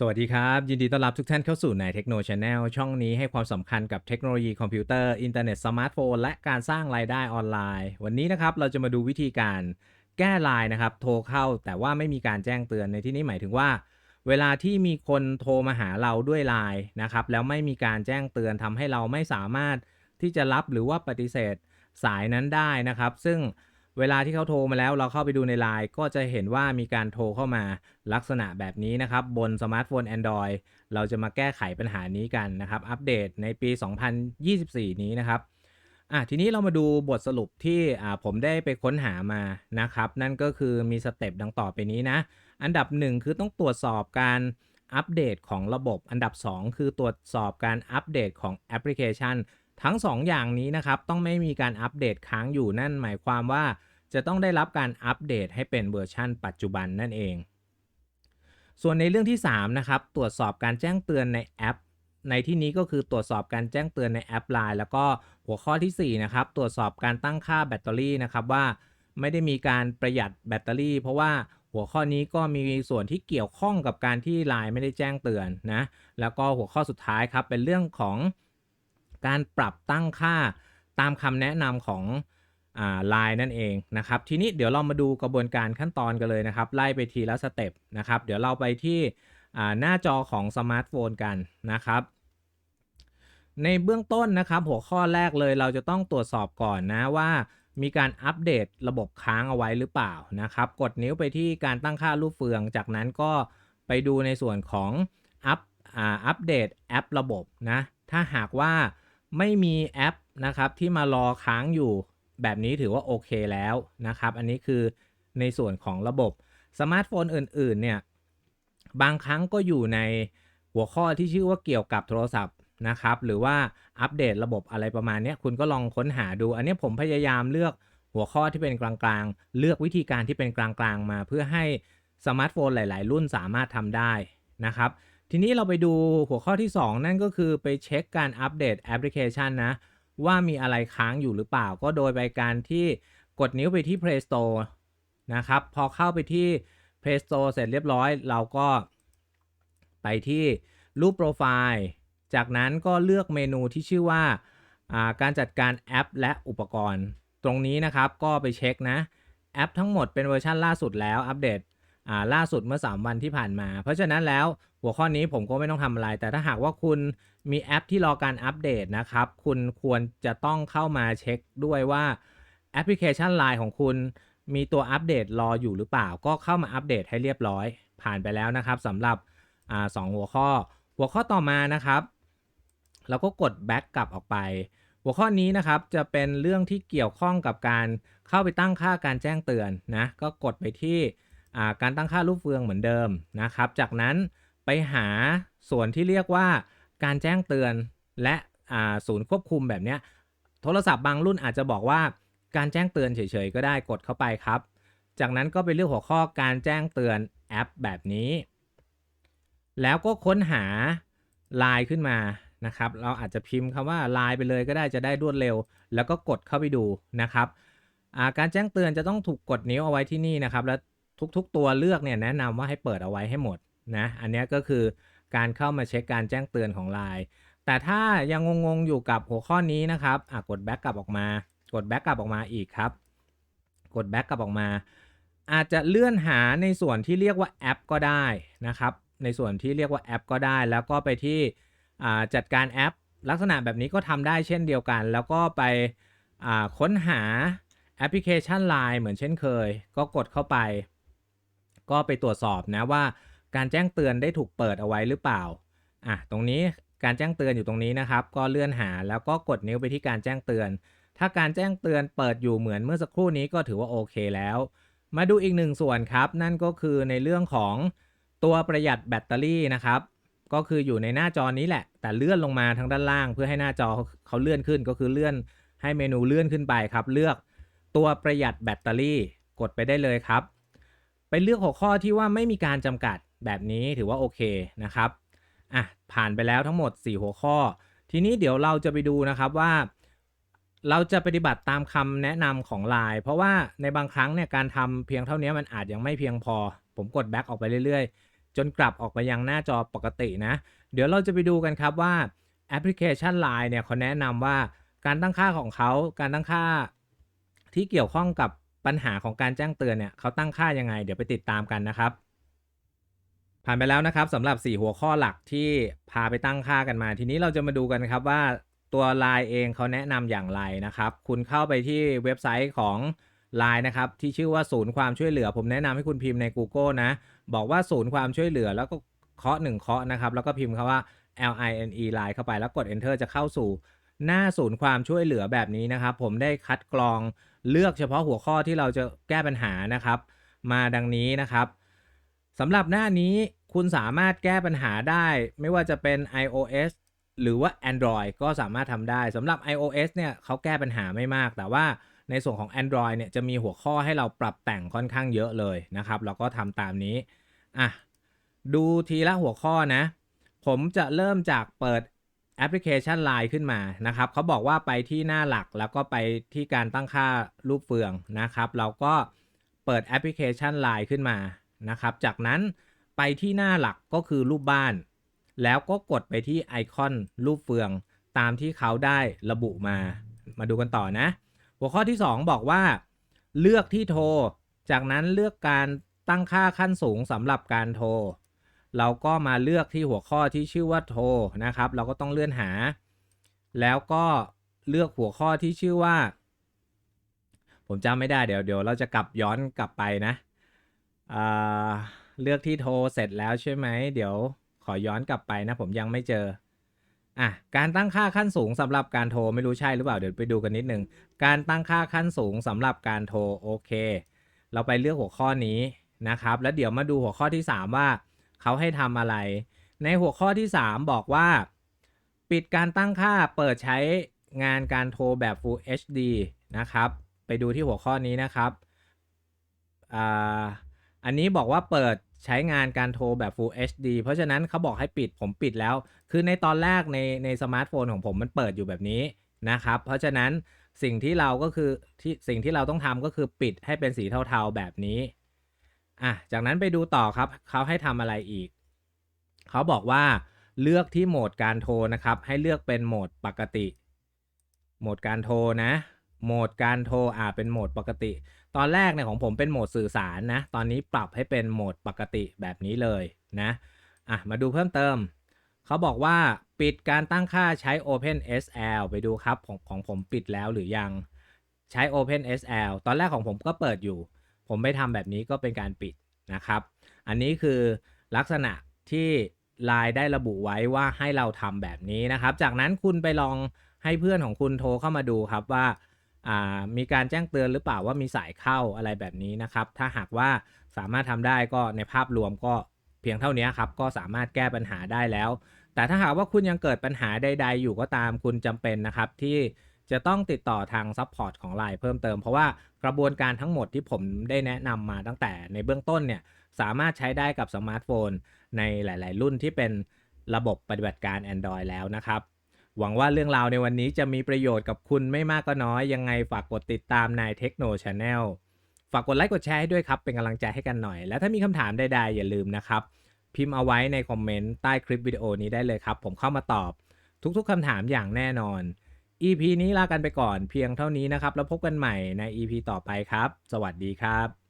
สวัสดีครับ ยินดีต้อนรับทุกท่านเข้าสู่ในเทคโนช n แนลช่องนี้ให้ความสำคัญกับเทคโนโลยีคอมพิวเตอร์ อินเทอร์เน็ตสมาร์ทโฟน และการสร้างรายได้ออนไลน์ วันนี้นะครับเราจะมาดูวิธีการแก้ไลน์นะครับ โทรเข้าแต่ว่าไม่มีการแจ้งเตือนในที่นี้หมายถึงว่า เวลาที่มีคนโทรมาหาเราด้วยไลน์นะครับแล้วไม่มีการแจ้งเตือนทำให้เราไม่สามารถที่จะรับหรือว่าปฏิเสธสายนั้นได้นะครับ ซึ่ง เวลาที่เขาโทรมาแล้วเราเข้าไปดูในไลน์ก็จะเห็นว่ามีการโทรเข้ามาลักษณะแบบนี้นะครับ บนสมาร์ทโฟน Android เราจะมาแก้ไขปัญหานี้กันนะครับ อัปเดตในปี 2024 นี้นะครับอะทีนี้เรามาดูบทสรุปที่อ่าผมได้ไปค้นหามานะครับ นั่นก็คือมีสเต็ปดังต่อไปนี้นะ อันดับ 1 คือต้องตรวจสอบการอัปเดตของระบบ อันดับ 2 คือตรวจสอบการอัปเดตของแอปพลิเคชัน ทั้ง 2 อย่างนี้นะครับ ต้องไม่มีการอัปเดตค้างอยู่นั่นหมายความว่า จะต้องได้รับการอัปเดตให้เป็นเวอร์ชั่นปัจจุบันนั่นเอง ส่วนในเรื่องที่ 3 นะครับ ตรวจสอบการแจ้งเตือนในแอป ในที่นี้ก็คือตรวจสอบการแจ้งเตือนในแอป Line แล้วก็หัวข้อทีสี่ 4 นะครับ ตรวจสอบการตั้งค่าแบตเตอรี่นะครับว่าไม่ได้มีการประหยัดแบตเตอรี่ เพราะว่าหัวข้อนี้ก็มีส่วนที่เกี่ยวข้องกับการที่ Line ไม่ได้แจ้งเตือนนะ แล้วก็หัวข้อสุดท้ายครับเป็นเรื่องของการปรับตั้งค่าตามคำแนะนำของ ไลน์นั่นเองนะครับทีนี้เดี๋ยวเรามาดูกระบวนการขั้นตอนกันเลยนะครับ ไล่ไปทีละสเต็ปนะครับเดี๋ยวเราไปที่หน้าจอของสมาร์ทโฟนกันนะครับ ในเบื้องต้นนะครับ หัวข้อแรกเลยเราจะต้องตรวจสอบก่อนนะว่ามีการอัปเดตระบบค้างเอาไว้หรือเปล่านะครับ กดนิ้วไปที่การตั้งค่ารูปเฟือง จากนั้นก็ไปดูในส่วนของอัปอัปเดตแอประบบนะถ้าหากว่าไม่มีแอปนะครับที่มารอค้างอยู่ แบบนี้ถือว่าโอเคแล้วนะครับ อันนี้คือในส่วนของระบบสมาร์ทโฟนอื่น ๆ เนี่ย บางครั้งก็อยู่ในหัวข้อที่ชื่อว่าเกี่ยวกับโทรศัพท์นะครับ หรือว่าอัปเดตระบบอะไรประมาณนี้คุณก็ลองค้นหาดู อันนี้ผมพยายามเลือกหัวข้อที่เป็นกลางๆ เลือกวิธีการที่เป็นกลางๆ มาเพื่อให้สมาร์ทโฟนหลาย ๆ รุ่นสามารถทำได้นะครับ ทีนี้เราไปดูหัวข้อที่ 2 นั่นก็คือไปเช็คการอัปเดตแอปพลิเคชันนะ ว่ามีอะไรค้างอยู่หรือเปล่า ก็โดยไปการที่กดนิ้วไปที่ Play Store นะครับ พอเข้าไปที่ Play Store เสร็จเรียบร้อย เราก็ไปที่รูปโปรไฟล์ จากนั้นก็เลือกเมนูที่ชื่อว่าการจัดการแอปและอุปกรณ์ ตรงนี้นะครับก็ไปเช็คนะแอปทั้งหมดเป็นเวอร์ชันล่าสุดแล้วอัปเดตล่าสุดเมื่อ 3 วันที่ผ่านมา เพราะฉะนั้นแล้ว หัวข้อนี้ผมก็ไม่ต้องทำอะไร แต่ถ้าหากว่าคุณมีแอปที่รอการอัปเดตนะครับ คุณควรจะต้องเข้ามาเช็คด้วยว่าแอปพลิเคชัน Line ของคุณ มีตัวอัปเดตรออยู่หรือเปล่า ก็เข้ามาอัปเดตให้เรียบร้อย ผ่านไปแล้วนะครับสำหรับอสองหัวข้อ หัวข้อต่อมานะครับ เราก็กด back กลับออกไป หัวข้อนี้นะครับจะเป็นเรื่องที่เกี่ยวข้องกับการเข้าไปตั้งค่าการแจ้งเตือนนะ ก็กดไปที่การตั้งค่ารูปเฟืองเหมือนเดิมนะครับ จากนั้น ไปหาส่วนที่เรียกว่าการแจ้งเตือนและศูนย์ควบคุมแบบนี้โทรศัพท์บางรุ่นอาจจะบอกว่าการแจ้งเตือนเฉยๆก็ได้กดเข้าไปครับ จากนั้นก็ไปเลือกหัวข้อการแจ้งเตือนแอปแบบนี้ แล้วก็ค้นหาไลน์ขึ้นมานะครับ เราอาจจะพิมพ์คำว่าไลน์ไปเลยก็ได้จะได้รวดเร็ว แล้วก็กดเข้าไปดูนะครับการแจ้งเตือนจะต้องถูกกดนิ้วเอาไว้ที่นี่นะครับ แล้วทุกๆ ตัวเลือกเนี่ยแนะนำว่าให้เปิดเอาไว้ให้หมด นะ อันนี้ก็คือการเข้ามาเช็คการแจ้งเตือนของ Line แต่ถ้ายังงงๆอยู่กับหัวข้อนี้นะครับกดแบ็กกลับออกมา กดแบ็กกลับออกมาอีกครับ กดแบ็กกลับออกมา อาจจะเลื่อนหาในส่วนที่เรียกว่าแอป ก็ได้นะครับ ในส่วนที่เรียกว่าแอป ก็ได้ แล้วก็ไปที่จัดการแอป ลักษณะแบบนี้ก็ทำได้เช่นเดียวกัน แล้วก็ไปค้นหาแอปพลิเคชัน Line เหมือนเช่นเคย ก็กดเข้าไป ก็ไปตรวจสอบนะว่า การแจ้งเตือนได้ถูกเปิดเอาไว้หรือเปล่าอะตรงนี้การแจ้งเตือนอยู่ตรงนี้นะครับ ก็เลื่อนหาแล้วก็กดนิ้วไปที่การแจ้งเตือน ถ้าการแจ้งเตือนเปิดอยู่เหมือนเมื่อสักครู่นี้ก็ถือว่าโอเคแล้ว มาดูอีกหนึ่งส่วนครับ นั่นก็คือในเรื่องของตัวประหยัดแบตเตอรี่นะครับ ก็คืออยู่ในหน้าจอนี้แหละ แต่เลื่อนลงมาทางด้านล่าง เพื่อให้หน้าจอเขาเลื่อนขึ้น ก็คือเลื่อนให้เมนูเลื่อนขึ้นไปครับ เลือกตัวประหยัดแบตเตอรี่ กดไปได้เลยครับ ไปเลือกหัวข้อที่ว่าไม่มีการจำกัด แบบนี้ถือว่าโอเคนะครับอะผ่านไปแล้วทั้งหมด 4 หัวข้อ ทีนี้เดี๋ยวเราจะไปดูนะครับว่า เราจะปฏิบัติตามคำแนะนำของ Line เพราะว่าในบางครั้งเนี่ยการทำเพียงเท่านี้มันอาจยังไม่เพียงพอ ผมกดแบ็กออกไปเรื่อยๆ จนกลับออกมายังหน้าจอปกตินะ เดี๋ยวเราจะไปดูกันครับว่าแอปพลิเคชัน Line เนี่ยเขาแนะนำว่าการตั้งค่าของเขา การตั้งค่าที่เกี่ยวข้องกับปัญหาของการแจ้งเตือนเนี่ยเขาตั้งค่ายังไง เดี๋ยวไปติดตามกันนะครับ ผ่านไปแล้วนะครับสำหรับ 4 หัวข้อหลักที่พาไปตั้งค่ากันมา ทีนี้เราจะมาดูกันครับว่าตัว Line เองเขาแนะนำอย่างไรนะครับ คุณเข้าไปที่เว็บไซต์ของ Line นะครับที่ชื่อว่าศูนย์ความช่วยเหลือ ผมแนะนำให้คุณพิมพ์ใน Google นะ บอกว่าศูนย์ความช่วยเหลือ แล้วก็เคาะหนึ่งเคาะนะครับ แล้วก็พิมพ์คำว่า L I N E Line เข้าไปแล้วกด Enter จะเข้าสู่ หน้าศูนย์ความช่วยเหลือแบบนี้นะครับ ผมได้คัดกรองเลือกเฉพาะหัวข้อที่เราจะแก้ปัญหานะครับ มาดังนี้นะครับสำหรับหน้านี้ คุณสามารถแก้ปัญหาได้ ไม่ว่าจะเป็น iOS หรือว่า Android ก็สามารถทำได้สำหรับ iOS เนี่ยเขาแก้ปัญหาไม่มาก แต่ว่าในส่วนของ Android เนี่ยจะมีหัวข้อให้เราปรับแต่งค่อนข้างเยอะเลยนะครับเราก็ทำตามนี้อะดูทีละหัวข้อนะ ผมจะเริ่มจากเปิดแอปพลิเคชัน Line ขึ้นมานะครับเขาบอกว่าไปที่หน้าหลักแล้วก็ไปที่การตั้งค่ารูปเฟืองนะครับ เราก็เปิดแอปพลิเคชัน Line ขึ้นมานะครับ จากนั้น ไปที่หน้าหลักก็คือรูปบ้าน แล้วก็กดไปที่ไอคอนรูปเฟือง ตามที่เขาได้ระบุมา มาดูกันต่อนะ หัวข้อที่ 2 บอกว่า เลือกที่โทร จากนั้นเลือกการตั้งค่าขั้นสูงสำหรับการโทร เราก็มาเลือกที่หัวข้อที่ชื่อว่าโทรนะครับ เราก็ต้องเลื่อนหา แล้วก็เลือกหัวข้อที่ชื่อว่า ผมจำไม่ได้เดี๋ยวเดี๋ยวเราจะกลับย้อนกลับไปนะอ่า เลือกที่โทรเสร็จแล้วใช่ไหม เดี๋ยวขอย้อนกลับไปนะ ผมยังไม่เจอ อะ การตั้งค่าขั้นสูงสำหรับการโทรไม่รู้ใช่หรือเปล่า เดี๋ยวไปดูกันนิดนึง การตั้งค่าขั้นสูงสำหรับการโทรโอเค เราไปเลือกหัวข้อนี้นะครับ แล้วเดี๋ยวมาดูหัวข้อที่ 3 ว่าเขาให้ทำอะไร ในหัวข้อที่ 3 บอกว่า ปิดการตั้งค่าเปิดใช้งานการโทรแบบ Full HD นะครับ ไปดูที่หัวข้อนี้นะครับอ่าอันนี้บอกว่าเปิด ใช้งานการโทรแบบ Full HD เพราะฉะนั้นเขาบอกให้ปิดผมปิดแล้ว คือในตอนแรกในในสมาร์ทโฟนของผมมันเปิดอยู่แบบนี้นะครับ เพราะฉะนั้นสิ่งที่เราก็คือที่สิ่งที่เราต้องทำก็คือปิดให้เป็นสีเทาๆแบบนี้อะจากนั้นไปดูต่อครับเขาให้ทำอะไรอีก เขาบอกว่าเลือกที่โหมดการโทรนะครับ ให้เลือกเป็นโหมดปกติ โหมดการโทรนะ โหมดการโทรอ่าเป็นโหมดปกติ ตอนแรกเนี่ยของผมเป็นโหมดสื่อสารนะ ตอนนี้ปรับให้เป็นโหมดปกติแบบนี้เลยนะอะมาดูเพิ่มเติม เขาบอกว่าปิดการตั้งค่าใช้ OpenSL ไปดูครับของของผมปิดแล้วหรือยังใช้ OpenSL ตอนแรกของผมก็เปิดอยู่ ผมไม่ทำแบบนี้ก็เป็นการปิดนะครับ อันนี้คือลักษณะที่ Line ได้ระบุไว้ว่าให้เราทำแบบนี้นะครับ จากนั้นคุณไปลองให้เพื่อนของคุณโทรเข้ามาดูครับว่าอ่า มีการแจ้งเตือนหรือเปล่าว่ามีสายเข้าอะไรแบบนี้นะครับ ถ้าหากว่าสามารถทำได้ก็ในภาพรวมก็เพียงเท่านี้ครับก็สามารถแก้ปัญหาได้แล้ว แต่ถ้าหากว่าคุณยังเกิดปัญหาใด ๆ อยู่ก็ตามคุณจำเป็นนะครับที่จะต้องติดต่อทางซัพพอร์ตของ Line เพิ่มเติม เพราะว่ากระบวนการทั้งหมดที่ผมได้แนะนำมาตั้งแต่ในเบื้องต้นเนี่ยสามารถใช้ได้กับสมาร์ทโฟนในหลาย ๆ รุ่นที่เป็นระบบปฏิบัติการ Android แล้วนะครับ หวังว่าเรื่องราวในวันนี้จะมีประโยชน์กับคุณไม่มากก็น้อย ยังไงฝากกดติดตามน Techno Channel ฝากกดไลค์กดแชร์ให้ด้วยครับ เป็นกำลังใจให้กันหน่อย และถ้ามีคำถามใดๆ อย่าลืมนะครับ พิมพ์เอาไว้ในคอมเมนต์ใต้คลิปวิดีโอนี้ได้เลยครับ ผมเข้ามาตอบ ทุกๆคำถามอย่างแน่นอน EP นี้ลากันไปก่อนเพียงเท่านี้นะครับ แล้วพบกันใหม่ใน EP ต่อไปครับ สวัสดีครับ